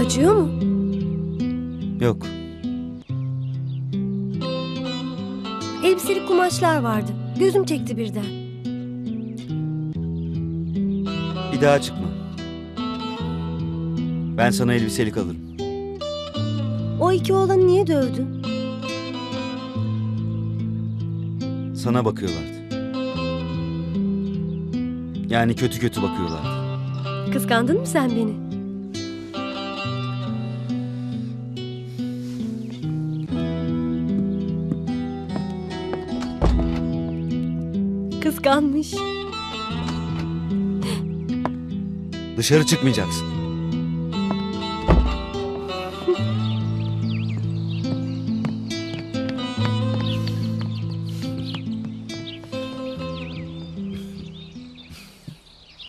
Acıyor mu? Yok. Elbiselik kumaşlar vardı. Gözüm çekti birden. Bir daha çıkma. Ben sana elbiselik alırım. O iki oğlanı niye dövdün? Sana bakıyorlardı. Yani kötü kötü bakıyorlardı. Kıskandın mı sen beni? Kıskanmış. Dışarı çıkmayacaksın.